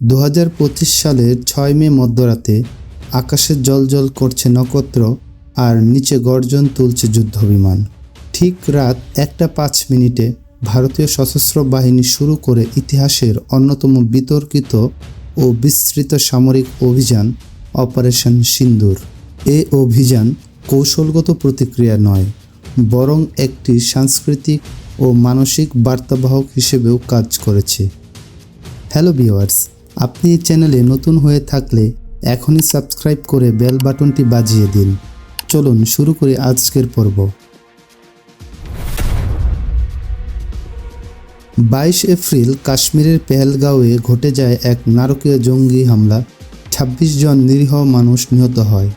দু হাজার পঁচিশ সালের ছয় মে মধ্যরাতে আকাশে জল করছে নক্ষত্র আর নিচে গর্জন তুলছে যুদ্ধবিমান। ঠিক রাত একটা পাঁচ মিনিটে ভারতীয় সশস্ত্র বাহিনী শুরু করে ইতিহাসের অন্যতম বিতর্কিত ও বিস্তৃত সামরিক অভিযান অপারেশন সিন্দুর। এ অভিযান কৌশলগত প্রতিক্রিয়া নয়, বরং একটি সাংস্কৃতিক ও মানসিক বার্তাবাহক হিসেবেও কাজ করেছে। হ্যালো ভিওয়ার্স আপনি এই চ্যানেলে নতুন হয়ে থাকলে এখনই সাবস্ক্রাইব করে বেল বাটনটি বাজিয়ে দিন। চলুন শুরু করি আজকের পর্ব। বাইশ এপ্রিল কাশ্মীরের পেহেলগাঁওয়ে ঘটে যায় এক নারকীয় জঙ্গি হামলা। ২৬ জন নিরীহ মানুষ নিহত হয়।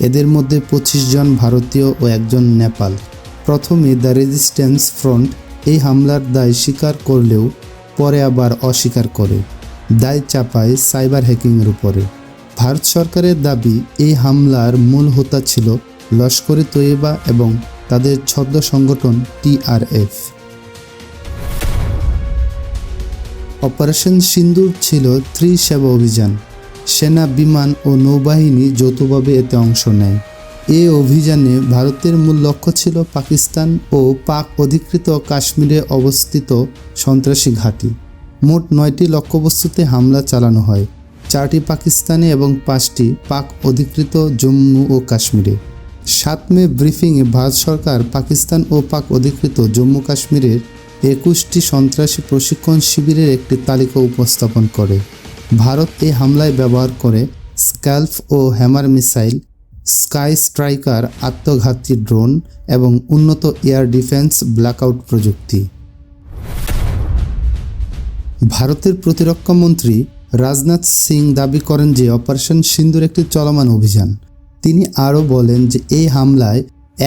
এদের মধ্যে পঁচিশ জন ভারতীয় ও একজন নেপাল। প্রথমে দ্য রেজিস্ট্যান্স ফ্রন্ট এই হামলার দায় স্বীকার করলেও পরে আবার অস্বীকার করে। দায় চাপায় সাইবার হ্যাকিংয়ের উপরে। ভারত সরকারের দাবি, এই হামলার মূল হোতা ছিল লস্করে তৈয়বা এবং তাদের ছদ্ম সংগঠন টিআরএফ অপারেশন সিন্দুর ছিল ত্রি সেবা অভিযান। সেনা, বিমান ও নৌবাহিনী যৌথভাবে এতে অংশ নেয়। এ অভিযানে ভারতের মূল লক্ষ্য ছিল পাকিস্তান ও পাক অধিকৃত কাশ্মীরে অবস্থিত সন্ত্রাসী ঘাঁটি। মোট নয়টি লক্ষ্যবস্তুতে হামলা চালানো হয়। চারটি পাকিস্তানে এবং পাঁচটি পাক অধিকৃত জম্মু ও কাশ্মীরে। সাত মে ব্রিফিংয়ে ভারত সরকার পাকিস্তান ও পাক অধিকৃত জম্মু কাশ্মীরের একুশটি সন্ত্রাসী প্রশিক্ষণ শিবিরের একটি তালিকা উপস্থাপন করে। ভারত এই হামলায় ব্যবহার করে স্ক্যালফ ও হ্যামার মিসাইল, স্কাই স্ট্রাইকার, আত্মঘাতী ড্রোন এবং উন্নত এয়ার ডিফেন্স ব্ল্যাকআউট প্রযুক্তি। ভারতের প্রতিরক্ষা মন্ত্রী রাজনাথ সিং দাবি করেন যে অপারেশন সিন্দুর একটি চলমান অভিযান। তিনি আরও বলেন যে এই হামলায়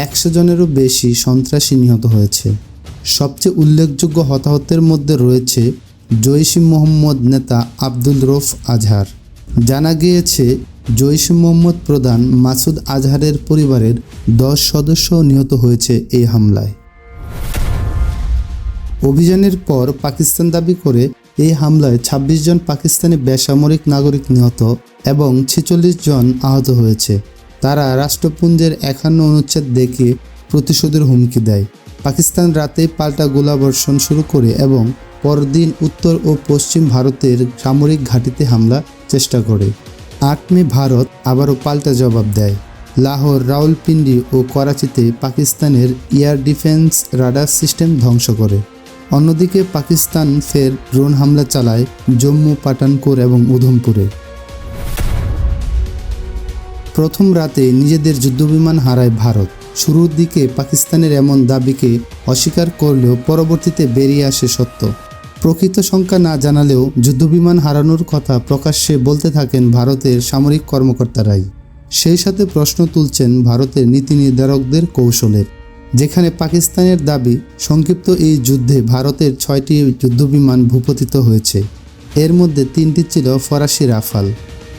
একশো জনেরও বেশি সন্ত্রাসী নিহত হয়েছে। সবচেয়ে উল্লেখযোগ্য হতাহতের মধ্যে রয়েছে জৈশি মোহাম্মদ নেতা আব্দুল রফ আজহার। জানা গিয়েছে, জৈশি মোহাম্মদ প্রধান মাসুদ আজহারের পরিবারের দশ সদস্য নিহত হয়েছে এই হামলায়। অভিযানের পর পাকিস্তান দাবি করে এই হামলায় ২৬ জন পাকিস্তানি বেসামরিক নাগরিক নিহত এবং ছেচল্লিশ জন আহত হয়েছে। তারা রাষ্ট্রপুঞ্জের একান্ন অনুচ্ছেদ দেখে প্রতিশোধের হুমকি দেয়। পাকিস্তান রাতে পাল্টা গোলাবর্ষণ শুরু করে এবং পরদিন উত্তর ও পশ্চিম ভারতের সামরিক ঘাঁটিতে হামলা চেষ্টা করে। আট মে ভারত আবারও পাল্টা জবাব দেয়। লাহোর রাউলপিন্ডি ও করাচিতে পাকিস্তানের এয়ার ডিফেন্স রাডার সিস্টেম ধ্বংস করে। অন্যদিকে পাকিস্তান ফের ড্রোন হামলা চালায় জম্মু পাঠানকোট এবং উধমপুরে। প্রথম রাতে নিজেদের যুদ্ধবিমান হারায় ভারত। শুরুর দিকে পাকিস্তানের এমন দাবিকে অস্বীকার করলেও পরবর্তীতে বেরিয়ে আসে সত্য। প্রকৃত সংখ্যা না জানালেও যুদ্ধবিমান হারানোর কথা প্রকাশ্যে বলতে থাকেন ভারতের সামরিক কর্মকর্তারাই। সেই সাথে প্রশ্ন তুলছেন ভারতের নীতি নির্ধারকদের কৌশলের। যেখানে পাকিস্তানের দাবি, সংক্ষিপ্ত এই যুদ্ধে ভারতের ছয়টি যুদ্ধবিমান ভূপতিত হয়েছে। এর মধ্যে তিনটি ছিল ফরাসি রাফাল।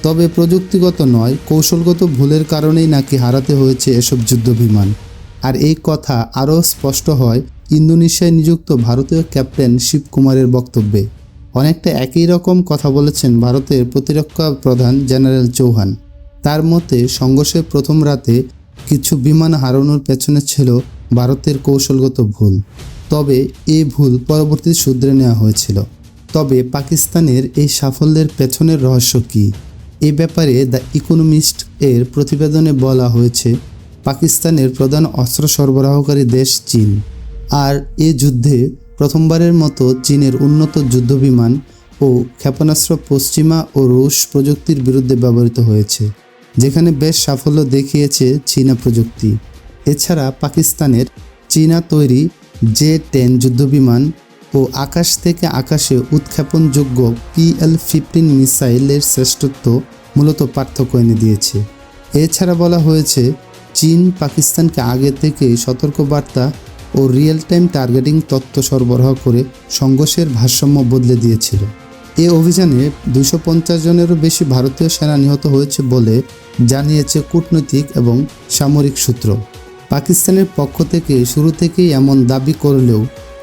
তবে প্রযুক্তিগত নয়, কৌশলগত ভুলের কারণেই নাকি হারাতে হয়েছে এসব যুদ্ধবিমান। আর এই কথা আরও স্পষ্ট হয় ইন্দোনেশিয়ায় নিযুক্ত ভারতীয় ক্যাপ্টেন শিবকুমারের বক্তব্যে। অনেকটা একই রকম কথা বলেছেন ভারতের প্রতিরক্ষা প্রধান জেনারেল চৌহান। তার মতে, সংঘর্ষের প্রথম রাতে কিছু বিমান হারানোর পেছনে ছিল ভারতের কৌশলগত ভুল। তবে এই ভুল পরবর্তী শুধরে নেওয়া হয়েছিল। তবে পাকিস্তানের এই সাফল্যের পেছনের রহস্য কী? এ ব্যাপারে দ্য ইকোনমিস্ট এর প্রতিবেদনে বলা হয়েছে, পাকিস্তানের প্রধান অস্ত্র সরবরাহকারী দেশ চীন। আর এ যুদ্ধে প্রথমবারের মতো চীনের উন্নত যুদ্ধবিমান ও ক্ষেপণাস্ত্র পশ্চিমা ও রুশ প্রযুক্তির বিরুদ্ধে ব্যবহৃত হয়েছে, যেখানে বেশ সাফল্য দেখিয়েছে চীনা প্রযুক্তি। এছাড়া পাকিস্তানের চীনা তৈরি জে টেন যুদ্ধবিমান ও আকাশ থেকে আকাশে উৎক্ষেপণযোগ্য পিএল ফিফটিন মিসাইলের শ্রেষ্ঠত্ব মূলত পার্থক্য এনে দিয়েছে। এছাড়া বলা হয়েছে, চীন পাকিস্তানকে আগে থেকে সতর্কবার্তা ও রিয়েল টাইম টার্গেটিং তত্ত্ব সরবরাহ করে সংঘর্ষের ভারসাম্য বদলে দিয়েছিল। এ অভিযানে দুশো পঞ্চাশ জনেরও বেশি ভারতীয় সেনা নিহত হয়েছে বলে জানিয়েছে কূটনৈতিক এবং সামরিক সূত্র। পাকিস্তানের পক্ষ থেকে শুরু থেকেই এমন দাবি করলেও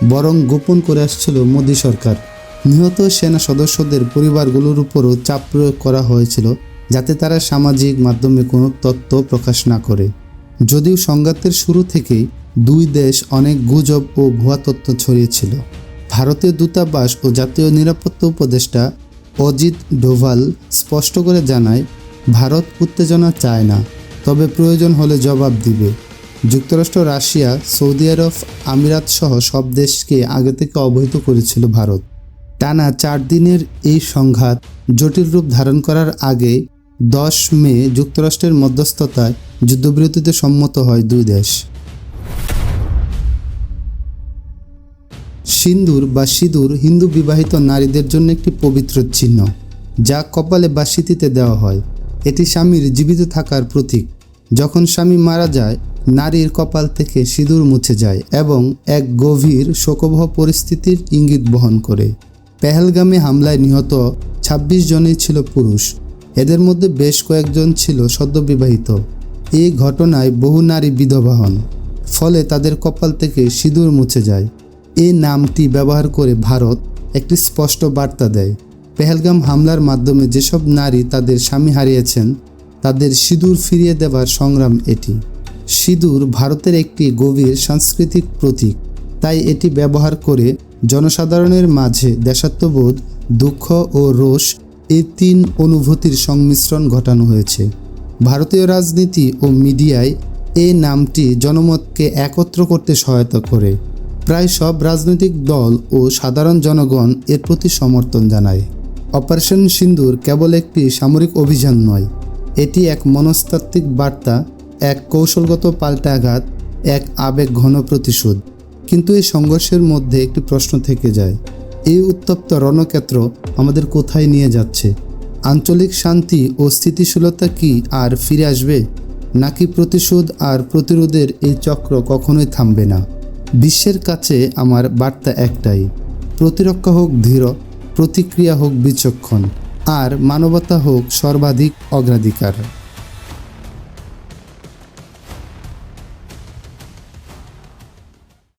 বরং গোপন করে আসছিল মোদী সরকার। নিহত সেনা সদস্যদের পরিবারগুলোর উপরও চাপ প্রয়োগ করা হয়েছিল যাতে তারা সামাজিক মাধ্যমে কোনো তথ্য প্রকাশ না করে। যদিও সংঘাতের শুরু থেকেই দুই দেশ অনেক গুজব ও ভুয়া তথ্য ছড়িয়েছিল। ভারতীয় দূতাবাস ও জাতীয় নিরাপত্তা উপদেষ্টা অজিত ডোভাল স্পষ্ট করে জানায়, ভারত উত্তেজনা চায় না, তবে প্রয়োজন হলে জবাব দিবে। যুক্তরাষ্ট্র, রাশিয়া, সৌদি আরব, আমিরাত সহ সব দেশকে আগে থেকে অবহিত করেছিল ভারত। টানা চার দিনের এই সংঘাত জটিল রূপ ধারণ করার আগে দশ মে যুক্তরাষ্ট্রের মধ্যস্থতায় যুদ্ধবিরতিতে সম্মত হয় দুই দেশ। সিন্দুর বা সিঁদুর হিন্দু বিবাহিত নারীদের জন্য একটি পবিত্র চিহ্ন, যা কপালে বা দেওয়া হয়। এটি স্বামীর জীবিত থাকার প্রতীক। যখন স্বামী মারা যায় নারীর কপাল থেকে সিঁদুর মুছে যায় এবং এক গভীর শোকবহ পরিস্থিতির ইঙ্গিত বহন করে। পেহেলগামে হামলায় নিহত ২৬ জনই ছিল পুরুষ। এদের মধ্যে বেশ কয়েকজন ছিল সদ্যবিবাহিত। এই ঘটনায় বহু নারী বিধবা হন, ফলে তাদের কপাল থেকে সিঁদুর মুছে যায়। এই নামটি ব্যবহার করে ভারত একটি স্পষ্ট বার্তা দেয়। পেহেলগাম হামলার মাধ্যমে যেসব নারী তাদের স্বামী হারিয়েছেন, তাদের সিঁদুর ফিরিয়ে দেবার সংগ্রাম এটি। সিঁদুর ভারতের একটি গভীর সাংস্কৃতিক প্রতীক। তাই এটি ব্যবহার করে জনসাধারণের মাঝে দেশাত্মবোধ, দুঃখ ও রোষ এই তিন অনুভূতির সংমিশ্রণ ঘটানো হয়েছে। ভারতীয় রাজনীতি ও মিডিয়ায় এই নামটি জনমতকে একত্র করতে সহায়তা করে। প্রায় সব রাজনৈতিক দল ও সাধারণ জনগণ এর প্রতি সমর্থন জানায়। অপারেশন সিন্দুর কেবল একটি সামরিক অভিযান নয়, এটি এক মনস্তাত্ত্বিক বার্তা এক কৌশলগত পাল্টা আঘাত, এক আবেগ ঘন প্রতিশোধ। কিন্তু এই সংঘর্ষের মধ্যে একটি প্রশ্ন থেকে যায়, এই উত্তপ্ত রণক্ষেত্র আমাদের কোথায় নিয়ে যাচ্ছে? আঞ্চলিক শান্তি ও স্থিতিশীলতা কি আর ফিরে আসবে? নাকি প্রতিশোধ আর প্রতিরোধের এই চক্র কখনোই থামবে না? বিশ্বের কাছে আমার বার্তা একটাই, প্রতিরক্ষা হোক ধীর, প্রতিক্রিয়া হোক বিচক্ষণ, আর মানবতা হোক সর্বাধিক অগ্রাধিকার।